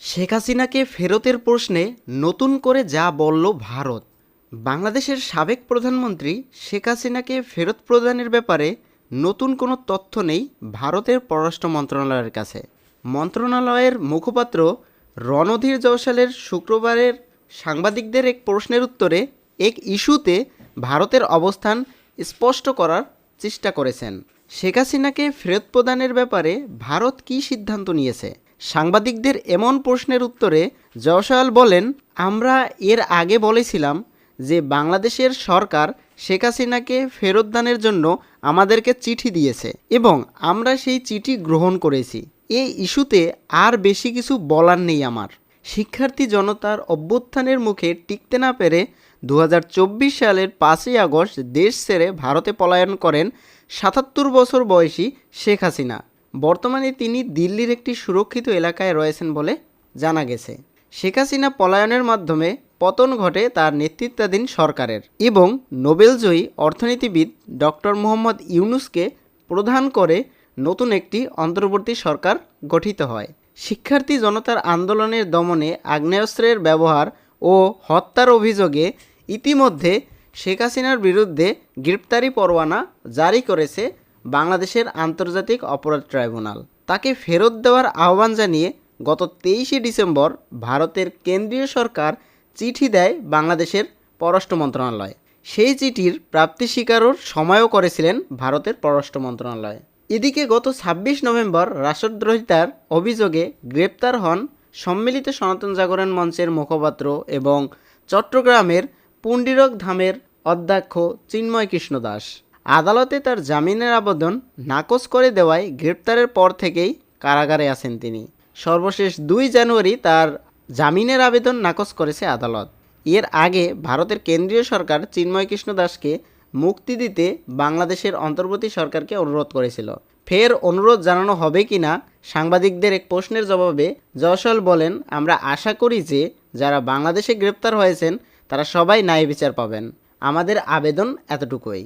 শেখ হাসিনাকে ফেরতের প্রশ্নে নতুন করে যা বলল ভারত। বাংলাদেশের সাবেক প্রধানমন্ত্রী শেখ হাসিনাকে ফেরত প্রদানের ব্যাপারে নতুন কোনো তথ্য নেই ভারতের পররাষ্ট্র মন্ত্রণালয়ের কাছে। মন্ত্রণালয়ের মুখপাত্র রণধীর জয়সালের শুক্রবারের সাংবাদিকদের এক প্রশ্নের উত্তরে এক ইস্যুতে ভারতের অবস্থান স্পষ্ট করার চেষ্টা করেছেন। শেখ হাসিনাকে ফেরত প্রদানের ব্যাপারে ভারত কী সিদ্ধান্ত নিয়েছে? সাংবাদিকদের এমন প্রশ্নের উত্তরে জয়সাল বলেন, আমরা এর আগে বলেছিলাম যে বাংলাদেশের সরকার শেখ হাসিনাকে ফেরত দানের জন্য আমাদেরকে চিঠি দিয়েছে এবং আমরা সেই চিঠি গ্রহণ করেছি। এই ইস্যুতে আর বেশি কিছু বলার নেই আমার। শিক্ষার্থী জনতার অভ্যুত্থানের মুখে টিকতে না পেরে দু হাজার চব্বিশ সালের পাঁচই আগস্ট দেশ ছেড়ে ভারতে পলায়ন করেন সাতাত্তর বছর বয়সী শেখ হাসিনা। বর্তমানে তিনি দিল্লির একটি সুরক্ষিত এলাকায় রয়েছেন বলে জানা গেছে। শেখ হাসিনা পলায়নের মাধ্যমে পতন ঘটে তার নেতৃত্বাধীন সরকারের এবং নোবেলজয়ী অর্থনীতিবিদ ডক্টর মোহাম্মদ ইউনুসকে প্রধান করে নতুন একটি অন্তর্বর্তী সরকার গঠিত হয়। শিক্ষার্থী জনতার আন্দোলনের দমনে আগ্নেয়াস্ত্রের ব্যবহার ও হত্যার অভিযোগে ইতিমধ্যে শেখ হাসিনার বিরুদ্ধে গ্রেপ্তারি পরোয়ানা জারি করেছে বাংলাদেশের আন্তর্জাতিক অপরাধ ট্রাইব্যুনাল। তাকে ফেরত দেওয়ার আহ্বান জানিয়ে গত তেইশে ডিসেম্বর ভারতের কেন্দ্রীয় সরকার চিঠি দেয় বাংলাদেশের পররাষ্ট্র মন্ত্রণালয়। সেই চিঠির প্রাপ্তি স্বীকারও সময়ও করেছিলেন ভারতের পররাষ্ট্র মন্ত্রণালয়। এদিকে গত ছাব্বিশ নভেম্বর রাষ্ট্রদ্রোহিতার অভিযোগে গ্রেপ্তার হন সম্মিলিত সনাতন জাগরণ মঞ্চের মুখপাত্র এবং চট্টগ্রামের পুন্ডিরক ধামের অধ্যক্ষ চিন্ময় কৃষ্ণ দাস। আদালতে তার জামিনের আবেদন নাকচ করে দেওয়ায় গ্রেপ্তারের পর থেকেই কারাগারে আছেন তিনি। সর্বশেষ দুই জানুয়ারি তার জামিনের আবেদন নাকচ করেছে আদালত। এর আগে ভারতের কেন্দ্রীয় সরকার চিন্ময় কৃষ্ণ দাসকে মুক্তি দিতে বাংলাদেশের অন্তর্বর্তী সরকারকে অনুরোধ করেছিল। ফের অনুরোধ জানানো হবে কি না সাংবাদিকদের এক প্রশ্নের জবাবে জয়সল বলেন, আমরা আশা করি যে যারা বাংলাদেশে গ্রেপ্তার হয়েছেন তারা সবাই ন্যায় বিচার পাবেন। আমাদের আবেদন এতটুকুই।